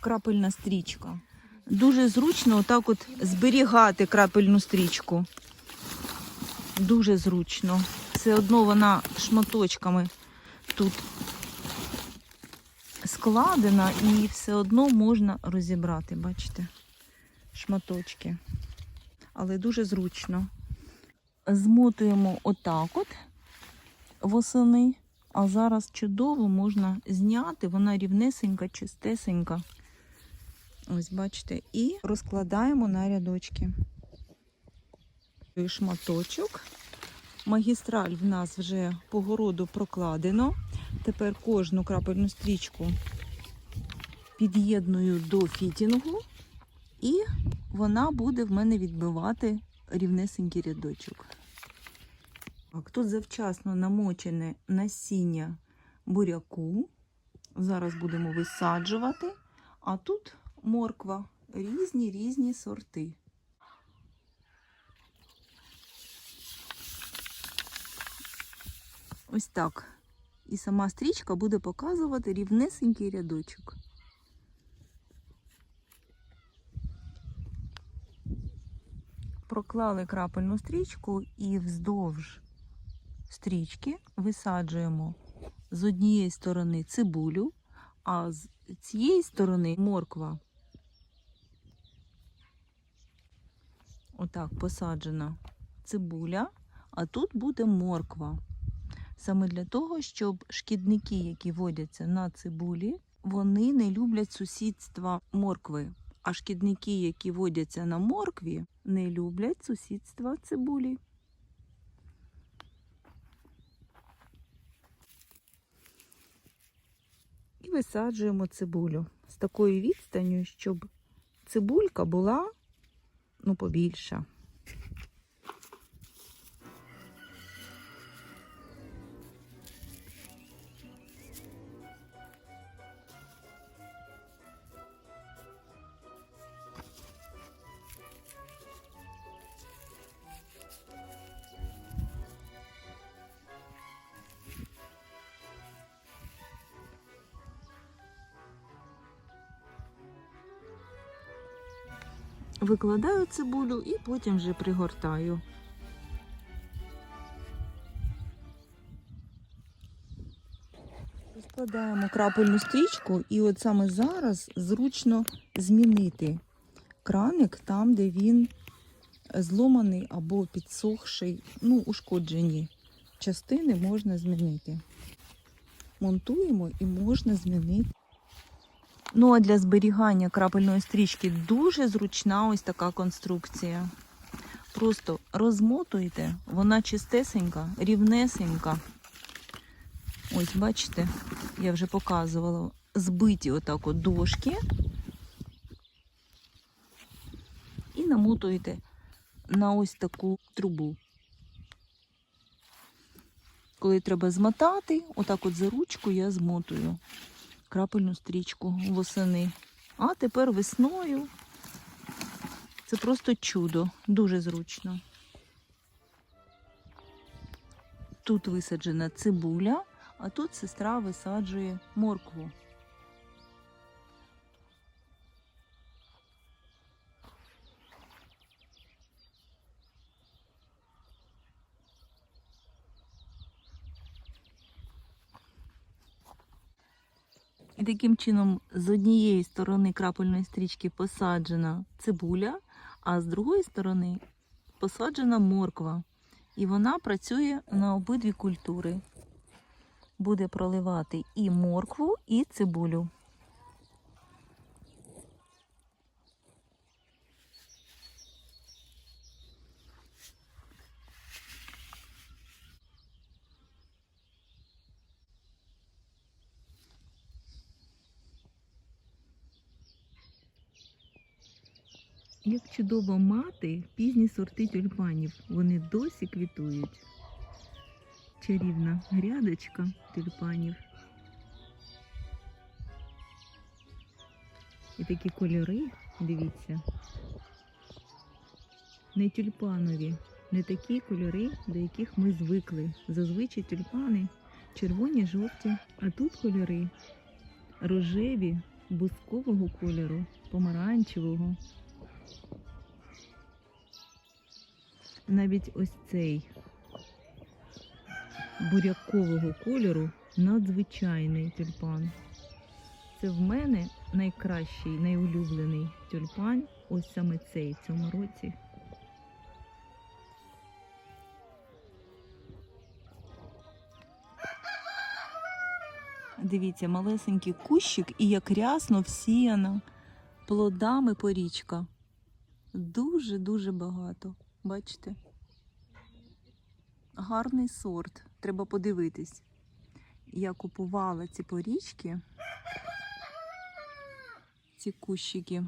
Крапельна стрічка. Дуже зручно отак от зберігати крапельну стрічку. Дуже зручно. Все одно вона шматочками тут складена і все одно можна розібрати, бачите, шматочки. Але дуже зручно. Змотуємо отак от восени, а зараз чудово можна зняти, вона рівнесенька, чистесенька. Ось бачите, і розкладаємо на рядочки. Шматочок. Магістраль в нас вже по городу прокладено. Тепер кожну крапельну стрічку під'єдную до фітінгу, і вона буде в мене відбивати рівнесенький рядочок. Так, тут завчасно намочене насіння буряку. Зараз будемо висаджувати. А тут морква. Різні різні сорти. Ось так. І сама стрічка буде показувати рівнесенький рядочок. Проклали крапельну стрічку і вздовж стрічки висаджуємо з однієї сторони цибулю, а з цієї сторони морква. Отак посаджена цибуля, а тут буде морква. Саме для того, щоб шкідники, які водяться на цибулі, вони не люблять сусідства моркви. А шкідники, які водяться на моркві, не люблять сусідства цибулі. Висаджуємо цибулю з такою відстанню, щоб цибулька була ну, побільша. Викладаю цибулю і потім вже пригортаю. Розкладаємо крапельну стрічку, і от саме зараз зручно змінити краник там, де він зломаний або підсохший, ну, ушкоджені частини можна змінити. Монтуємо і можна змінити. Ну а для зберігання крапельної стрічки дуже зручна ось така конструкція. Просто розмотуєте, вона чистесенька, рівнесенька. Ось, бачите, я вже показувала, збиті отак от дошки. І намотуєте на ось таку трубу. Коли треба змотати, отак от за ручку я змотую крапельну стрічку восени. А тепер весною це просто чудо, дуже зручно. Тут висаджена цибуля, а тут сестра висаджує моркву. І таким чином з однієї сторони крапельної стрічки посаджена цибуля, а з другої сторони посаджена морква. І вона працює на обидві культури. Буде проливати і моркву, і цибулю. Як чудово мати пізні сорти тюльпанів. Вони досі квітують. Чарівна грядочка тюльпанів. І такі кольори, дивіться. Не тюльпанові, не такі кольори, до яких ми звикли. Зазвичай тюльпани червоні, жовті, а тут кольори рожеві, бускового кольору, помаранчевого. Навіть ось цей бурякового кольору надзвичайний тюльпан. Це в мене найкращий, найулюблений тюльпан. Ось саме цей в цьому році. Дивіться, малесенький кущик і як рясно всіяна плодами порічка. Дуже-дуже багато. Бачите? Гарний сорт. Треба подивитись. Я купувала ці порічки, ці кущики.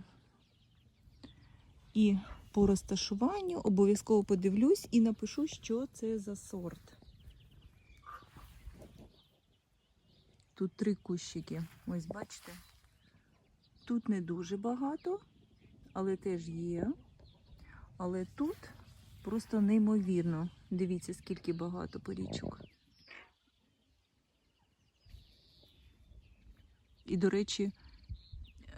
І по розташуванню обов'язково подивлюсь і напишу, що це за сорт. Тут три кущики. Ось бачите. Тут не дуже багато, але теж є. Але тут просто неймовірно. Дивіться, скільки багато порічок. І, до речі,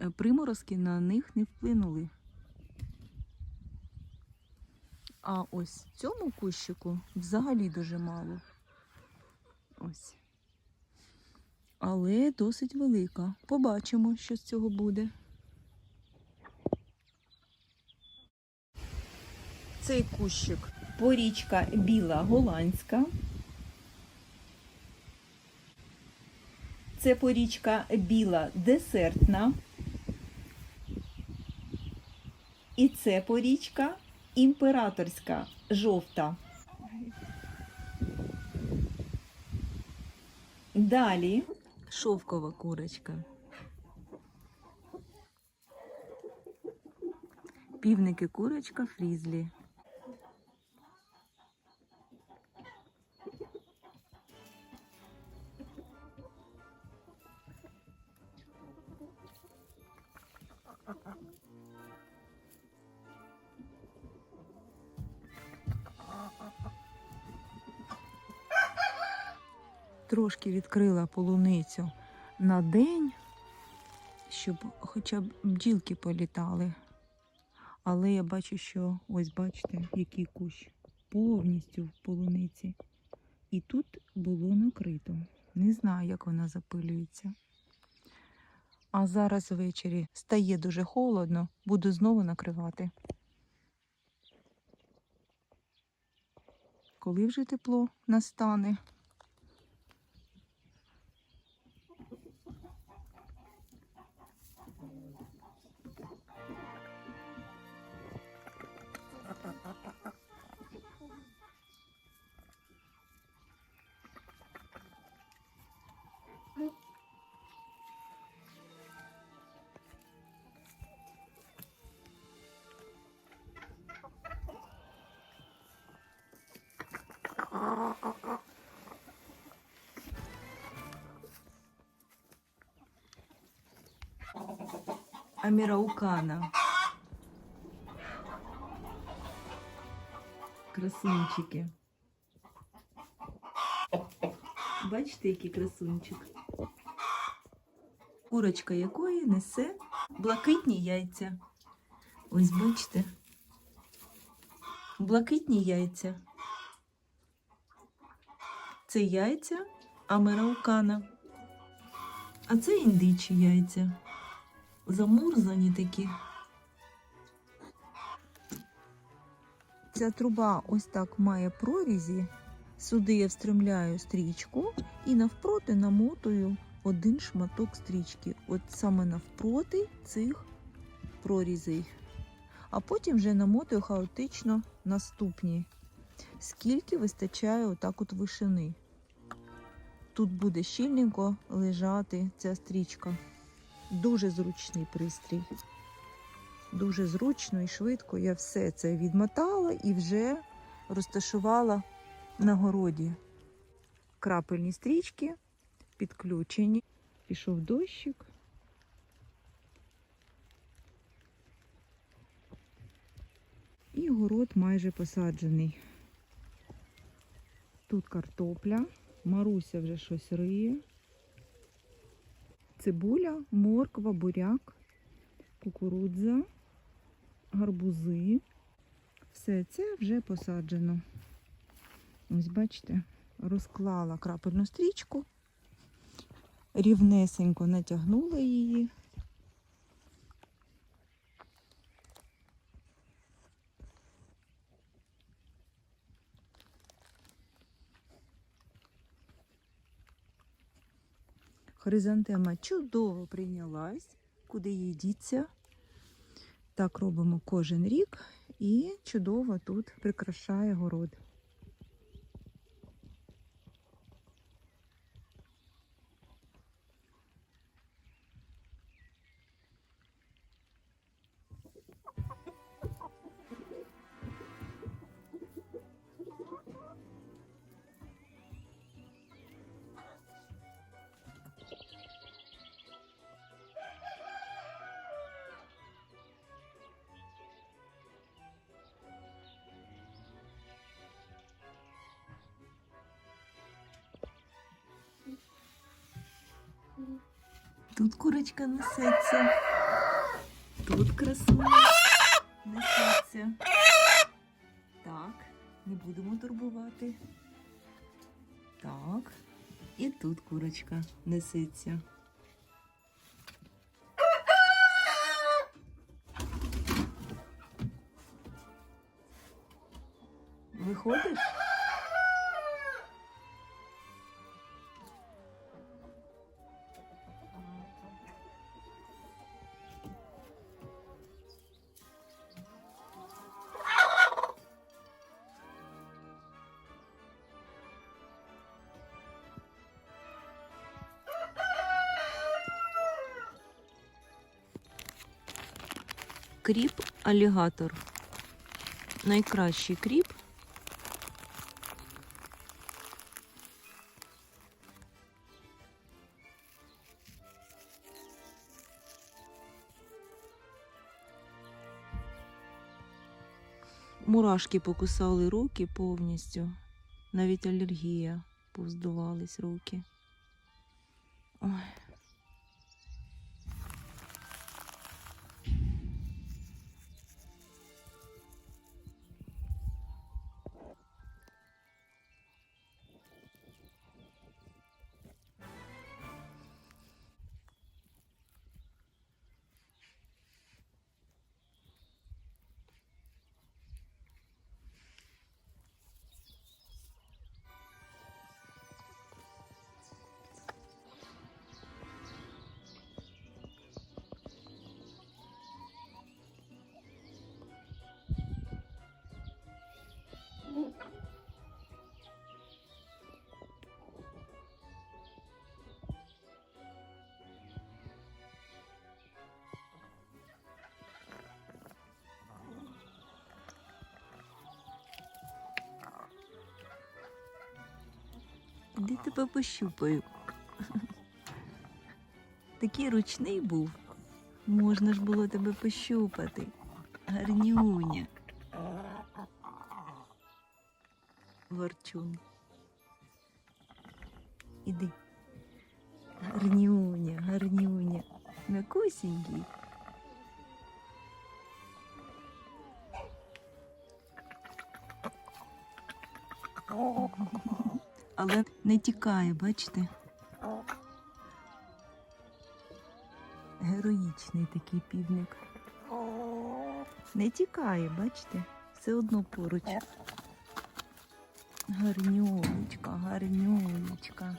е, приморозки на них не вплинули. А ось цьому кущику взагалі дуже мало. Ось. Але досить велика. Побачимо, що з цього буде. Цей кущик порічка біла голландська. Це порічка біла десертна. І це порічка імператорська жовта. Далі шовкова курочка. Півники курочка фрізлі. Трошки відкрила полуницю на день, щоб хоча б бджілки політали. Але я бачу, що ось бачите, який кущ повністю в полуниці. І тут було накрито. Не знаю, як вона запилюється. А зараз ввечері стає дуже холодно, буду знову накривати. Коли вже тепло настане? Аміраукана. Красунчики. Бачите, який красунчик? Курочка якої несе блакитні яйця. Ось бачите. Блакитні яйця. Це яйця Амераукана. А це індичі яйця замурзані такі. Ця труба ось так має прорізі. Сюди я встромляю стрічку і навпроти намотую один шматок стрічки. От саме навпроти цих прорізей. А потім вже намотую хаотично наступні. Скільки вистачає отак от вишини. Тут буде щільненько лежати ця стрічка. Дуже зручний пристрій. Дуже зручно і швидко я все це відмотала і вже розташувала на городі. Крапельні стрічки підключені. Пішов дощик. І город майже посаджений. Тут картопля, Маруся вже щось риє. Цибуля, морква, буряк, кукурудза, гарбузи. Все це вже посаджено. Ось бачите, розклала крапельну стрічку, рівнесенько натягнула її. Хризантема чудово прийнялась, куди їй діться. Так робимо кожен рік і чудово тут прикрашає город. Тут курочка несеться. Тут красуня несеться. Так, не будемо турбувати. Так. І тут курочка несеться. Алігатор. Найкращий кріп. Мурашки покусали руки повністю. Навіть алергія повздувались руки. Ой. Де тебе пощупаю? Такий ручний був. Можна ж було тебе пощупати. Гарнюня. Ворчун. Іди. Гарнюня, гарнюня. М'якусінький. Але не тікає, бачите? Героїчний такий півник. Не тікає, бачите? Все одно поруч. Гарнюнечка, гарнюнечка.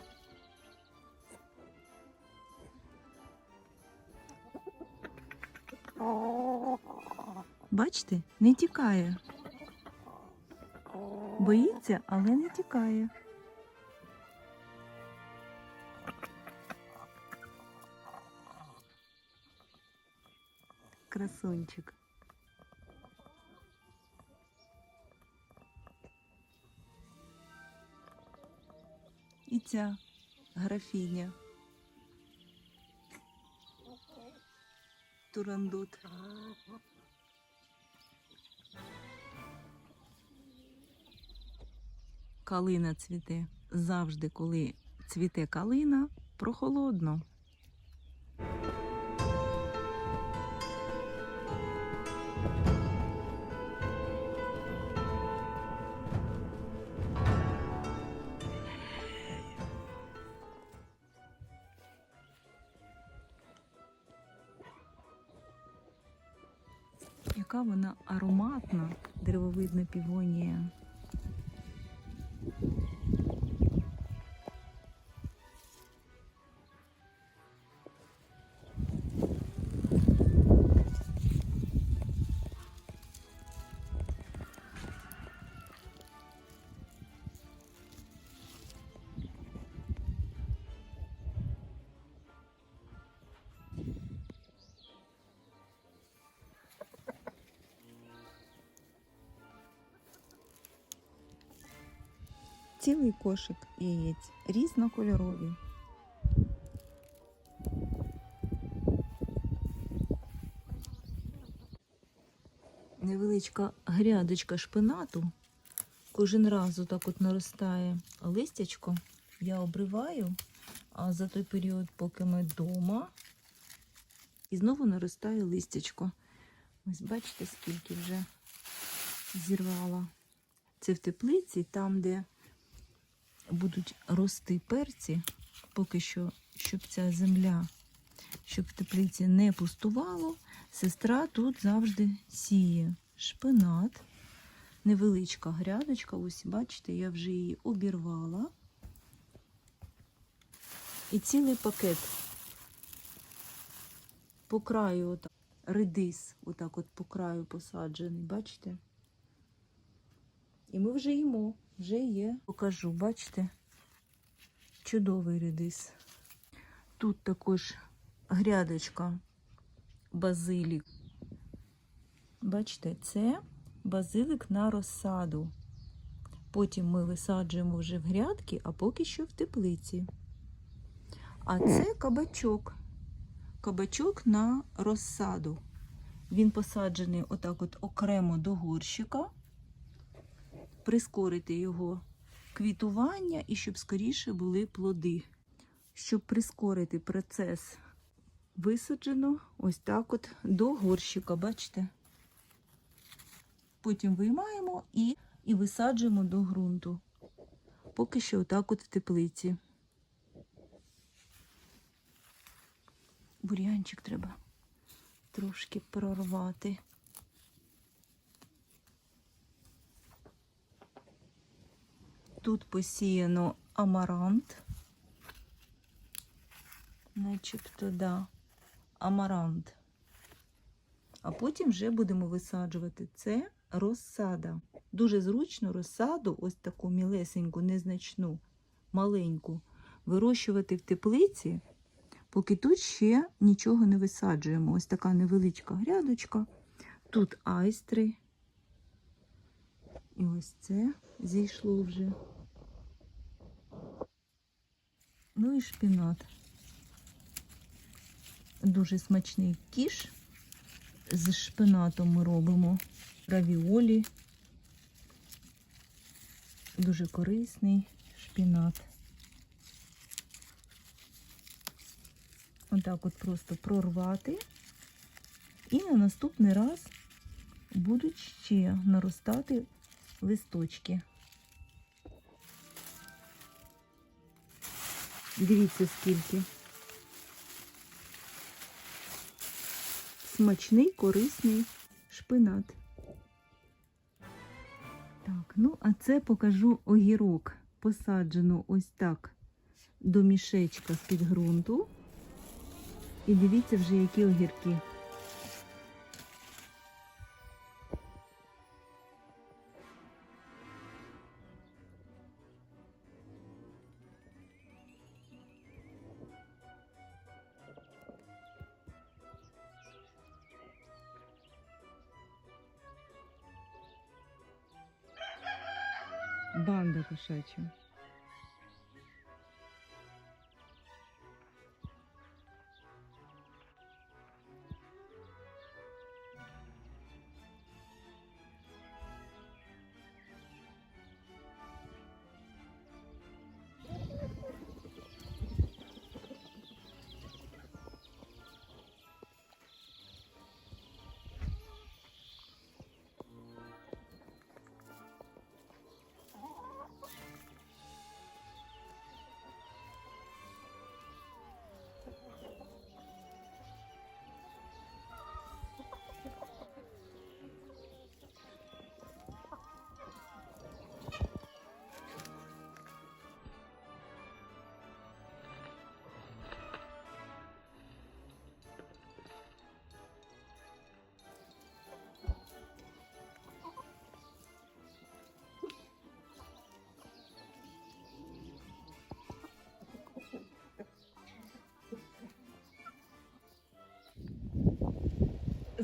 Бачите, не тікає. Боїться, але не тікає. Красунчик. І ця графіня. Турандут. Калина цвіте. Завжди, коли цвіте калина, прохолодно. Цілий кошик яєць різнокольорові. Невеличка грядочка шпинату. Кожен раз отак от наростає листячко. Я обриваю, а за той період, поки ми вдома, і знову наростає листячко. Ось бачите, скільки вже зірвала. Це в теплиці, там, де будуть рости перці, поки що, щоб ця земля, щоб в теплиці не пустувало, сестра тут завжди сіє шпинат, невеличка грядочка. Ось бачите, я вже її обірвала. І цілий пакет по краю, отак, редис, отак от по краю посаджений, бачите? І ми вже їмо, вже є. Покажу, бачите? Чудовий редис. Тут також грядочка базилік. Бачите, це базилик на розсаду. Потім ми висаджуємо вже в грядки, а поки що в теплиці. А це кабачок. Кабачок на розсаду. Він посаджений отак от окремо до горщика прискорити його квітування і щоб скоріше були плоди. Щоб прискорити процес, висаджено ось так от до горщика, бачите? Потім виймаємо і, і висаджуємо до ґрунту. Поки що отак от в теплиці. Бур'янчик треба трошки прорвати. Тут посіяно амарант. Начебто, да, амарант. А потім вже будемо висаджувати. Це розсада. Дуже зручно розсаду, ось таку мілесеньку, незначну, маленьку, вирощувати в теплиці, поки тут ще нічого не висаджуємо. Ось така невеличка грядочка. Тут айстри. І ось це зійшло вже. Ну і шпінат. Дуже смачний кіш. З шпинатом ми робимо равіолі. Дуже корисний шпінат. Отак от просто прорвати. І на наступний раз будуть ще наростати листочки. Дивіться, скільки. Смачний, корисний шпинат. Так, ну, а це покажу огірок. Посаджено ось так до мішечка з-під ґрунту. І дивіться вже, які огірки. Банда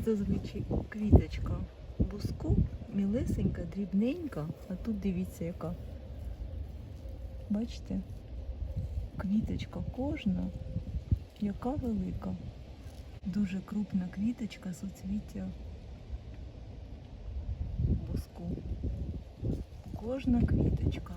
зазвичай квіточка буску, мілесенька, дрібненька, а тут дивіться яка. Бачите? Квіточка кожна, яка велика. Дуже крупна квіточка суцвіття буску. Кожна квіточка.